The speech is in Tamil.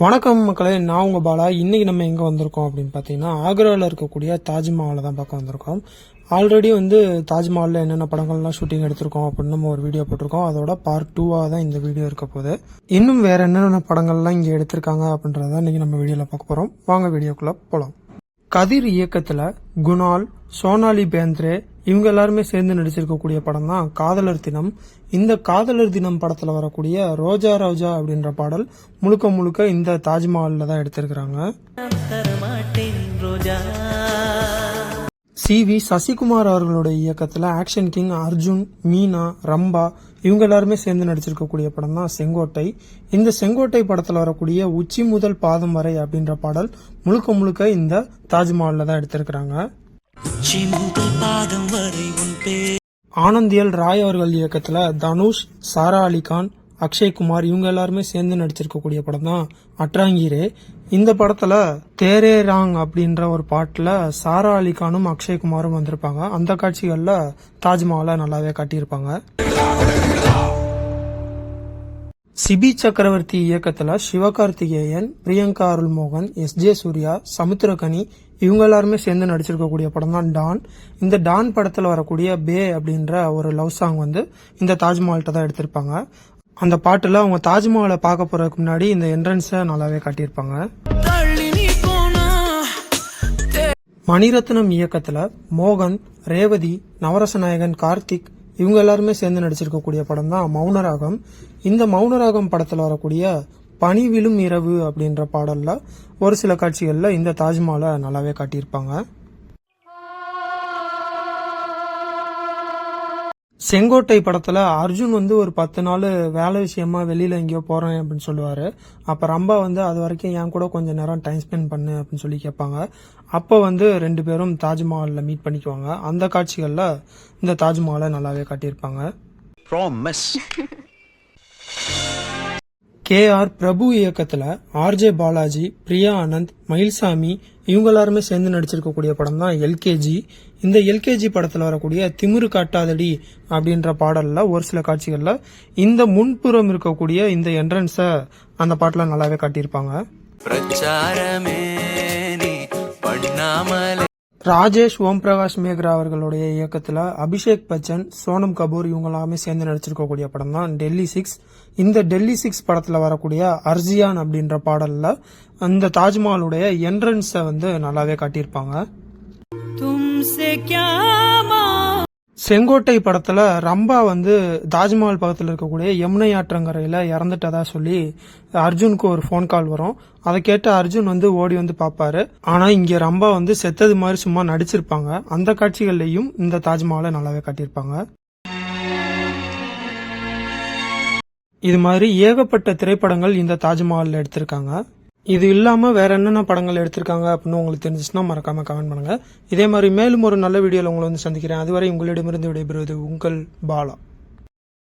வணக்கம் மக்களே நான் உங்கள் பாலா. இன்றைக்கி நம்ம எங்கே வந்திருக்கோம் அப்படின்னு பார்த்தீங்கன்னா ஆக்ராவில் இருக்கக்கூடிய தாஜ்மஹாலை தான் பார்க்க வந்திருக்கோம். ஆல்ரெடி வந்து தாஜ்மஹாலில் என்னென்ன படங்கள்லாம் ஷூட்டிங் எடுத்திருக்கோம் அப்படின்னு நம்ம ஒரு வீடியோ போட்டிருக்கோம். அதோட பார்ட் டூவாக தான் இந்த வீடியோ இருக்க போகுது. இன்னும் வேறு என்னென்ன படங்கள்லாம் இங்கே எடுத்திருக்காங்க அப்படின்றத இன்றைக்கி நம்ம வீடியோவில் பார்க்க போகிறோம் வாங்க வீடியோக்குள்ளே போகலாம் கதிர் இயக்கத்தில் குணால் சோனாலி பேந்த்ரே இவங்க எல்லாருமே சேர்ந்து நடிச்சிருக்கக்கூடிய படம் தான் காதலர் தினம். இந்த காதலர் தினம் படத்தில் வரக்கூடிய ரோஜா ரோஜா அப்படின்ற பாடல் முழுக்க முழுக்க இந்த தாஜ்மஹாலில் தான் எடுத்திருக்கிறாங்க. ரோஜா சி வி சசிகுமார் அவர்களுடைய இயக்கத்தில் ஆக்ஷன் கிங் அர்ஜுன் மீனா ரம்பா இவங்க எல்லாருமே சேர்ந்து நடிச்சிருக்கக்கூடிய படம் தான் செங்கோட்டை. இந்த செங்கோட்டை படத்துல வரக்கூடிய உச்சி முதல் பாதம் வரை அப்படின்ற பாடல் முழுக்க முழுக்க இந்த தாஜ்மஹால்ல தான் எடுத்திருக்கிறாங்க. ஆனந்தியல் ராய் அவர்கள் இயக்கத்துல தனுஷ் சாரா அலிகான் அக்ஷய்குமார் இவங்க எல்லாருமே சேர்ந்து நடிச்சிருக்கக்கூடிய படம் தான் அட்ராங்கீரே. இந்த படத்துல தேரே ராங் அப்படின்ற ஒரு பாட்டுல சாரா அலிகானும் அக்ஷய்குமாரும் வந்திருப்பாங்க. அந்த காட்சிகள்ல தாஜ்மஹாலை நல்லாவே காட்டியிருப்பாங்க. சிபி சக்கரவர்த்தி இயக்கத்துல சிவகார்த்திகேயன் பிரியங்கா அருள்மோகன் எஸ் ஜே சூர்யா சமுத்திரகனி இவங்க எல்லாருமே சேர்ந்து நடிச்சிருக்கக்கூடிய படம் தான் டான். இந்த டான் படத்துல வரக்கூடிய பே அப்படின்ற ஒரு லவ் சாங் வந்து இந்த தாஜ்மஹால்கிட்ட தான் எடுத்திருப்பாங்க. அந்த பாட்டில் அவங்க தாஜ்மஹாலை பார்க்க போறதுக்கு முன்னாடி இந்த என்ட்ரன்ஸை நல்லாவே காட்டியிருப்பாங்க. மணிரத்னம் இயக்கத்தில் மோகன் ரேவதி நவரச நாயகன் கார்த்திக் இவங்க எல்லாருமே சேர்ந்து நடிச்சிருக்கக்கூடிய படம் தான் மௌனராகம். இந்த மௌனராகம் படத்தில் வரக்கூடிய பனி விழும் இரவு அப்படின்ற பாடலில் ஒரு சில காட்சிகளில் இந்த தாஜ்மஹாலை நல்லாவே காட்டியிருப்பாங்க. செங்கோட்டை படத்துல அர்ஜுன் வந்து ஒரு பத்து நாள் வேலை விஷயமா வெளியில எங்கேயோ போறேன் அப்படின்னு சொல்லுவாரு. அப்ப ரம்பா வந்து அது வரைக்கும் என் கூட கொஞ்சம் நேரம் டைம் ஸ்பெண்ட் பண்ணு அப்படின்னு சொல்லி கேட்பாங்க. அப்ப வந்து ரெண்டு பேரும் தாஜ்மஹால்ல மீட் பண்ணிக்குவாங்க. அந்த காட்சிகள்ல இந்த தாஜ்மஹாலை நல்லாவே காட்டியிருப்பாங்க. கே ஆர் பிரபு இயக்கத்துல ஆர்ஜே பாலாஜி பிரியா ஆனந்த் மயில்சாமி இவங்க எல்லாருமே சேர்ந்து நடிச்சிருக்கக்கூடிய படம் தான் எல்கேஜி இந்த எல்கேஜி படத்தில் வரக்கூடிய திமிரு காட்டாதடி அப்படின்ற பாடலில் ஒரு சில காட்சிகளில் இந்த முன்புறம் இருக்கக்கூடிய இந்த என்ட்ரன்ஸை அந்த பாட்டில் நல்லாவே காட்டியிருப்பாங்க. பிரச்சாரமே பண்ணாமலே ராஜேஷ் ஓம் பிரகாஷ் மேக்ரா அவர்களுடைய இயக்கத்தில் அபிஷேக் பச்சன் சோனம் கபூர் இவங்க எல்லாமே சேர்ந்து நடிச்சிருக்கக்கூடிய படம் தான் டெல்லி சிக்ஸ். இந்த டெல்லி சிக்ஸ் படத்தில் வரக்கூடிய அர்ஜியான் அப்படின்ற பாடலில் அந்த தாஜ்மஹாலுடைய என்ட்ரன்ஸை வந்து நல்லாவே காட்டியிருப்பாங்க. தும்சே கியா செங்கோட்டை படத்துல ரம்பா வந்து தாஜ்மஹால் பக்கத்தில் இருக்கக்கூடிய யமுனை ஆற்றங்கரையில இறந்துட்டதா சொல்லி அர்ஜுனுக்கு ஒரு ஃபோன் கால் வரும். அதை கேட்டு அர்ஜுன் வந்து ஓடி வந்து பார்ப்பாரு. ஆனா இங்க ரம்பா வந்து செத்தது மாதிரி சும்மா நடிச்சிருப்பாங்க. அந்த காட்சிகள்லயும் இந்த தாஜ்மஹாலை நல்லாவே காட்டியிருப்பாங்க. இது மாதிரி ஏகப்பட்ட திரைப்படங்கள் இந்த தாஜ்மஹால்ல எடுத்திருக்காங்க. இது இல்லாமல் வேறு என்னென்ன படங்கள் எடுத்திருக்காங்க அப்படின்னு உங்களுக்கு தெரிஞ்சிச்சுன்னா மறக்காமல் கமெண்ட் பண்ணுங்கள் இதே மாதிரி மேலும் ஒரு நல்ல வீடியோவில் உங்களை வந்து சந்திக்கிறேன். அதுவரை உங்களிடமிருந்து விடைபெறுவது உங்கள் பாலா.